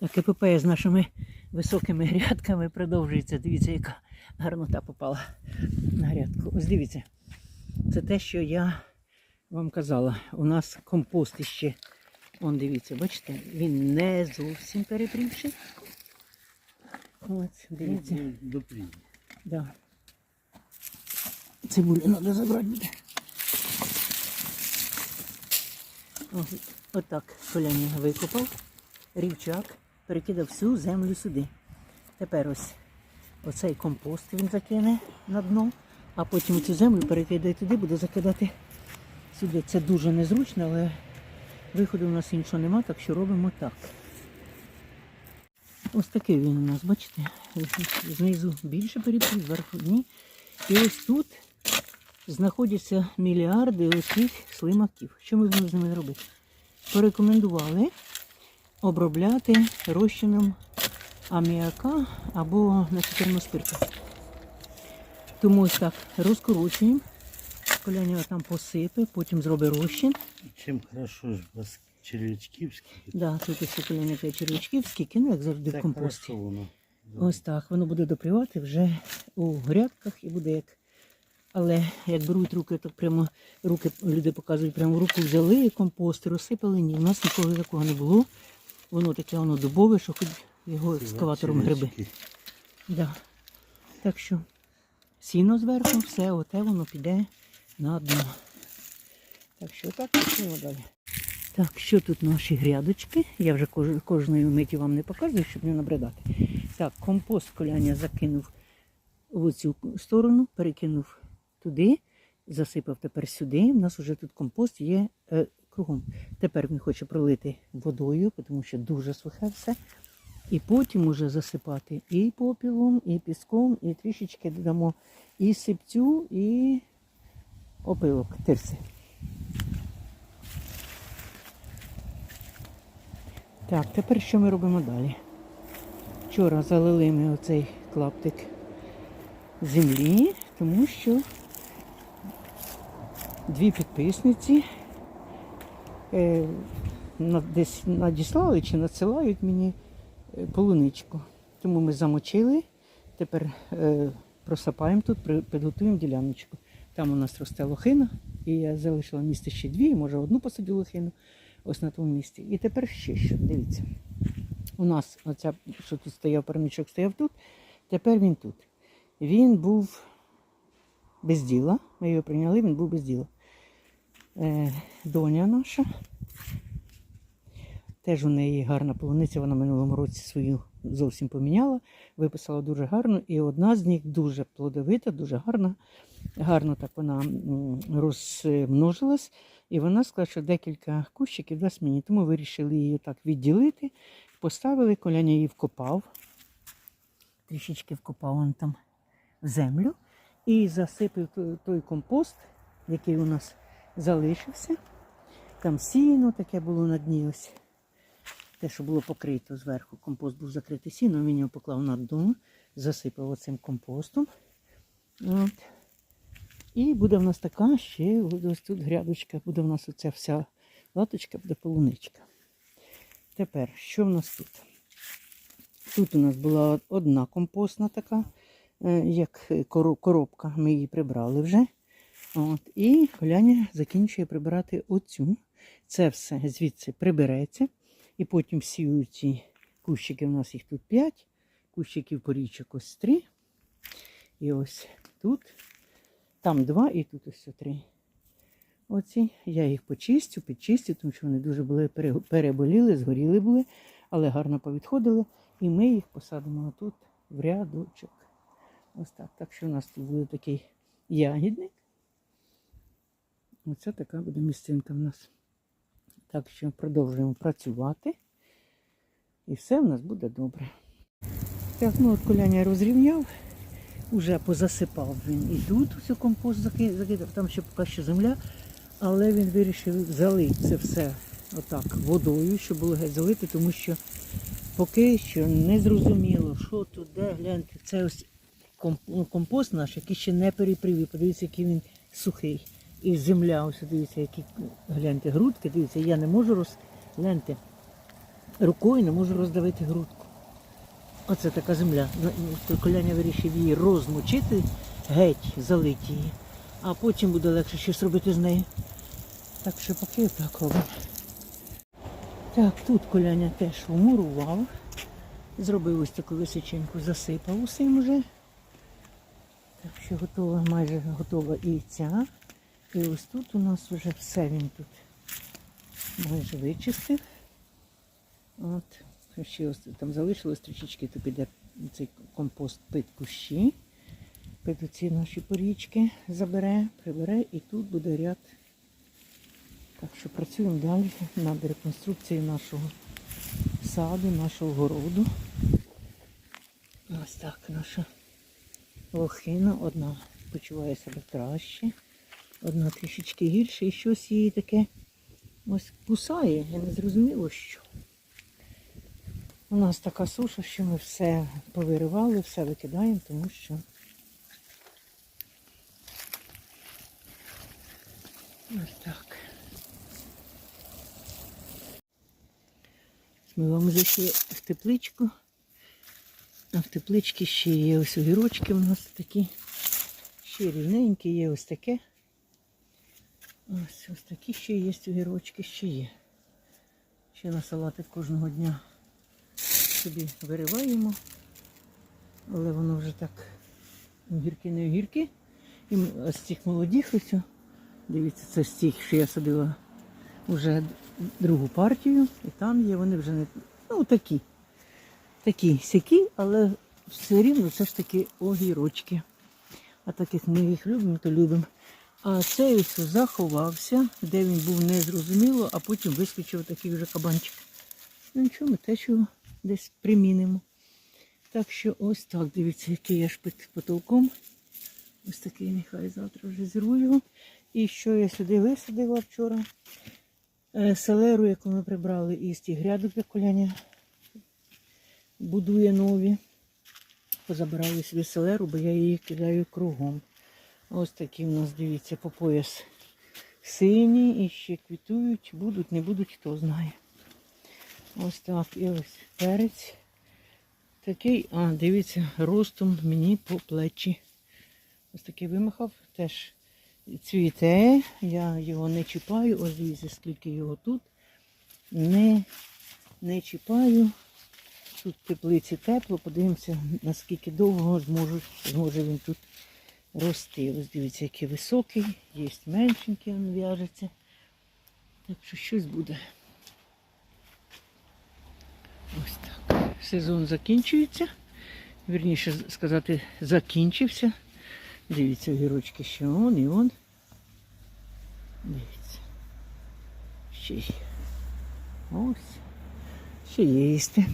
Так, епопея з нашими високими грядками продовжується. Дивіться, яка гарнота попала на грядку. Ось дивіться. Це те, що я вам казала. У нас компост іще. Вон дивіться, бачите, він не зовсім перепрівший. Ось, дивіться. Ну, Да. Цибулю треба забрати буде. Отак коляні викопав, рівчак, перекидав всю землю сюди. Тепер ось оцей компост він закине на дно, а потім цю землю перекидає туди, буде закидати сюди. Це дуже незручно, але виходу у нас іншого нема, так що робимо так. Ось такий він у нас, бачите, знизу більше перепів, зверху ні. І ось тут знаходяться мільярди оцих слимаків. Що ми з ними робити? Порекомендували обробляти розчином аміака або насиченого спирту. Тому ось так розкручуємо. Коляня там посипе, потім зробить розчин. Чим хорошо ж вас червячківський. Да, тут ось коляня те червячків, скільки, ну як завжди в компості. хорошо воно. Ось так, воно буде допрівати вже у грядках і буде як. Але як беруть руки, так прямо руки люди показують, прямо в руку взяли компост, розсипали. Ні, у нас ніколи такого не було. Воно таке воно дубове, що хоч його екскаватором гриби. Да. Так що сіно зверху, все, оте воно піде на дно. Так що так пішли далі. Так, що тут наші грядочки? Я вже кож, кожної миті вам не показую, щоб не набридати. Так, компост коляня закинув в цю сторону, перекинув туди, засипав тепер сюди. У нас вже тут компост є е, кругом. Тепер він хоче пролити водою, тому що дуже сухе все. І потім уже засипати і попілом, і піском, і трішечки додамо і сипцю, і опилок, тирси. Так, тепер що ми робимо далі? Вчора залили ми оцей клаптик землі, тому що дві підписниці десь надіслали чи надсилають мені е, полуничку. Тому ми замочили, тепер е, просапаємо тут, підготуємо діляночку. Там у нас росте лохина, і я залишила місце ще дві, може одну посадю лохину, ось на тому місці. І тепер ще що, дивіться. У нас оця, що тут стояв парничок, стояв тут, тепер він тут. Він був без діла. Ми його прийняли, він був без діла. Е, доня наша. Теж у неї гарна полуниця, вона минулому році свою зовсім поміняла, виписала дуже гарно. І одна з них дуже плодовита, дуже гарна. Гарно так вона розмножилась. І вона сказала, що декілька кущиків дасть мені. Тому вирішили її так відділити. Поставили, коляня її вкопав. Трішечки вкопав он там в землю. І засипив той- компост, який у нас залишився. Там сіно таке було на дні ось. Те, що було покрито зверху. Компост був закритий сіном, він його поклав на дно, засипав оцим компостом. От. І буде в нас така ще ось тут грядочка, буде в нас оця вся латочка, буде полуничка. Тепер, що в нас тут? Тут у нас була одна компостна така, е, як коробка, ми її прибрали вже. От. І Коляня закінчує прибирати оцю. Це все звідси прибереться. І потім всі ці кущики, у нас їх тут 5, кущиків порічок ось 3. І ось тут, там 2 і тут ось 3. Оці. Я їх почистю, підчистю, тому що вони дуже були переболіли, згоріли були, але гарно повідходили. І ми їх посадимо тут в рядочок. Ось так. Так що у нас тут буде такий ягідник. Оце така буде місцинка в нас. Так що продовжуємо працювати. І все в нас буде добре. Так, ну от коляня розрівняв, уже позасипав він і тут всю компост закидав, там ще поки що земля, але він вирішив залити це все отак водою, щоб було геть залити, тому що поки що не зрозуміло, що тут, де, гляньте, це ось ну, компост наш, який ще не перепривів. Подивіться, який він сухий. І земля, ось дивіться, які гляньте грудки, дивіться, я не можу роз... гляньте. рукою не можу роздавити грудку. Оце така земля. Ну, Коляня вирішив її розмочити, геть залити її, а потім буде легше щось робити з нею. Так що поки так. Так, тут Коляня теж умурував. Зробив ось таку височеньку, засипав усім уже. Так що готова, майже готова і ця. І ось тут у нас вже все він тут майже вичистив. От. Ще ось там залишилось трішечки, то піде цей компост під кущі. Під ці наші порічки забере, прибере і тут буде ряд. Так що працюємо далі над реконструкцією нашого саду, нашого городу. Ось так наша лохина. Одна почуває себе краще, одна трішечки гірше і щось її таке ось кусає. Я не зрозуміло що. У нас така суша, що ми все повиривали, все викидаємо, тому що ось так. Ми вам зайшли в тепличку. А в тепличці ще є ось огірочки у нас такі. Ще рівненькі, є ось таке. Ось ось такі ще є огірочки, ще є. Ще на салатик кожного дня собі вириваємо. Але воно вже так огірки не огірки. І з цих молодих ось. Дивіться, це з цих, що я садила вже другу партію. І там є вони вже не ну, такі. Такі сякі, але все рівно це ж таки огірочки. А так як ми їх любимо, то любимо. А цей заховався, де він був незрозуміло, а потім вискочив такий вже кабанчик. Ну нічого, ми теж його десь примінимо. Так що ось так, дивіться, який я ж потолком. Ось такий нехай завтра вже зірву його. І що я сюди висадила вчора? Е, Селеру, яку ми прибрали із тих грядок, як коляня будує нові. Позабирали собі селеру, бо я її кидаю кругом. Ось такі в нас, дивіться, по пояс сині і ще квітують, будуть, не будуть, хто знає. Ось так. І ось перець. Такий, а, дивіться, ростом мені по плечі. Ось такий вимахав, теж цвіте. Я його не чіпаю. Ось дивіться, скільки його тут. Не, не чіпаю. Тут в теплиці тепло, подивимося, наскільки довго зможу, зможе він тут рости. Ось дивіться, який високий, є меншенький, він в'яжеться. Так що щось буде. Ось так. Сезон закінчується. Вірніше сказати, закінчився. Дивіться, огірочки ще он і он. Дивіться. Ще є. Ось. Ще є їсти.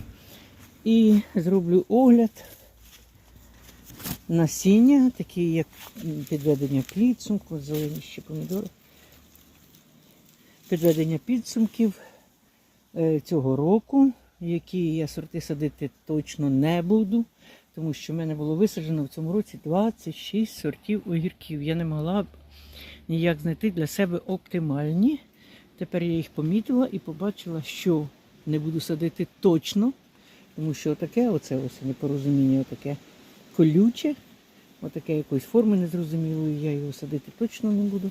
І зроблю огляд насіння, такі як підведення підсумку, зелені ще помідори. Підведення підсумків е, цього року, які я сорти садити точно не буду, тому що в мене було висаджено в цьому році 26 сортів огірків. Я не могла б ніяк знайти для себе оптимальні. Тепер я їх помітила і побачила, що не буду садити точно, тому що таке, оце ось непорозуміння, таке колюче, отаке якоїсь форми незрозумілої, я його садити точно не буду.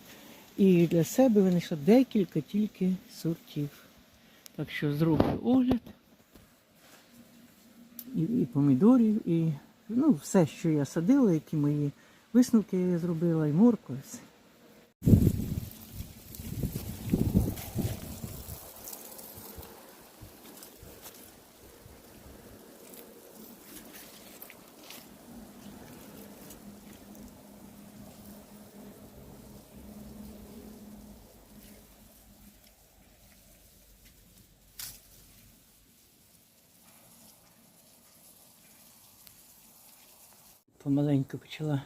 І для себе винайшла декілька тільки сортів. Так що зроблю огляд і, і помідорів, і ну, все, що я садила, які мої висновки я зробила, і морква. Помаленьку почала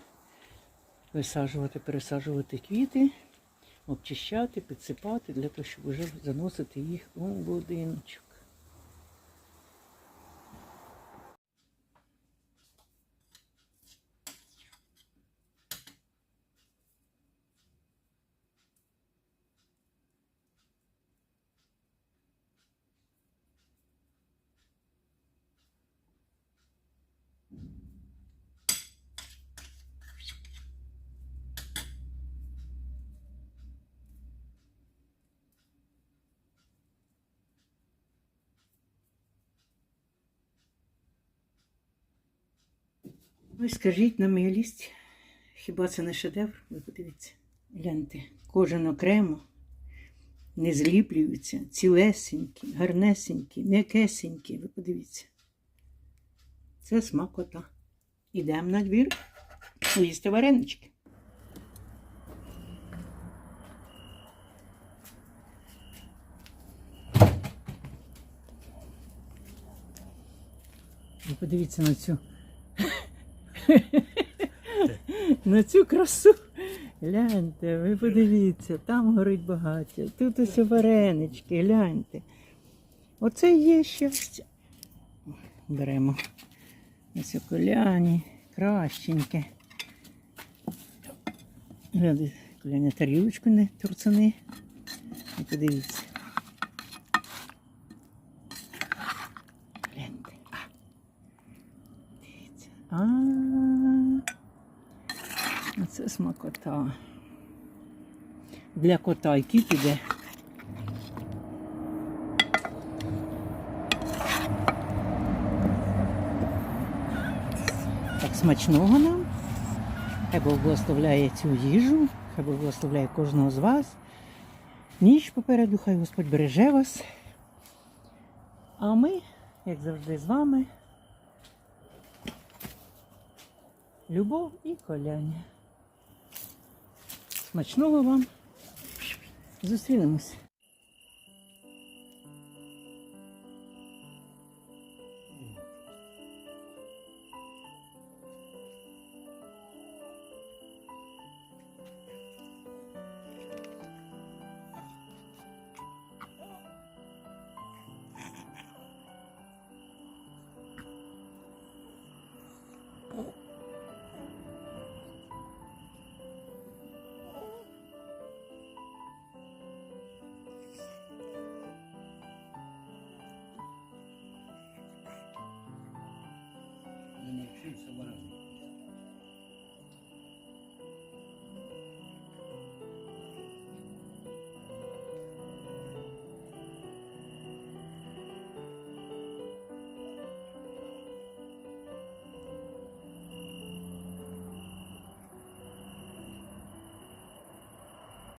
висаджувати, пересаджувати квіти, обчищати, підсипати для того, щоб вже заносити їх у будиночок. Ну і скажіть на милість, хіба це не шедевр? Ви подивіться. Гляньте, кожен окремо не зліплюються, цілесенькі, гарнесенькі, м'якесенькі. Ви подивіться. Це смакота. Ідемо на двір їсти варенички. Ви подивіться на цю. на цю красу. Гляньте, ви подивіться, там горить багаття, тут ось варенички, гляньте. Оце є щастя. Беремо ось коляні, кращеньке. Гляньте, коляня тарілочку не турцани. Подивіться. Гляньте. А. Дивіться. А. Оце смакота. Для кота і кіт. Так смачного нам. Хай Бог благословляє цю їжу, хай Бог благословляє кожного з вас. Ніч попереду, хай Господь береже вас. А ми, як завжди, з вами. Любов і коляння. Смачного вам. Зустрінемось. shoot someone else.